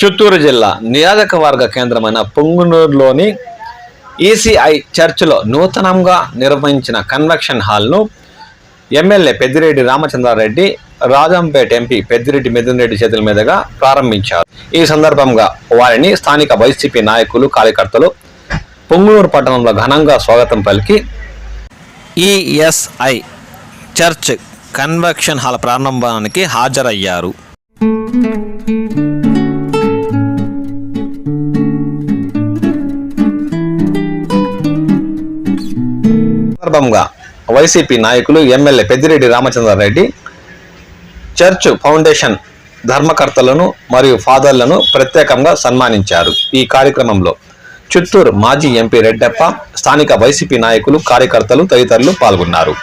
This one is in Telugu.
చిత్తూరు జిల్లా నియోజకవర్గ కేంద్రమైన పొంగునూరులోని ఈసీఐ చర్చిలో నూతనంగా నిర్వహించిన కన్వెక్షన్ హాల్ను ఎమ్మెల్యే పెద్దిరెడ్డి రామచంద్రారెడ్డి రాజంపేట ఎంపీ పెద్దిరెడ్డి మిథున్రెడ్డి చేతుల మీదుగా ప్రారంభించారు. ఈ సందర్భంగా వారిని స్థానిక వైసీపీ నాయకులు కార్యకర్తలు పొంగునూరు పట్టణంలో ఘనంగా స్వాగతం పలికి ఈఎస్ఐ చర్చ్ కన్వెక్షన్ హాల్ ప్రారంభానికి హాజరయ్యారు. సందర్భంగా వైసీపీ నాయకులు MLA Peddireddy Ramachandra Reddy church foundation ధర్మకర్తలను మరియు ఫాదర్లను ప్రత్యేకంగా సన్మానించారు. ఈ కార్యక్రమంలో చిత్తూరు మాజీ ఎంపీ రెడ్డప్ప స్థానిక వైసీపీ నాయకులు కార్యకర్తలు తదితరులు పాల్గొన్నారు.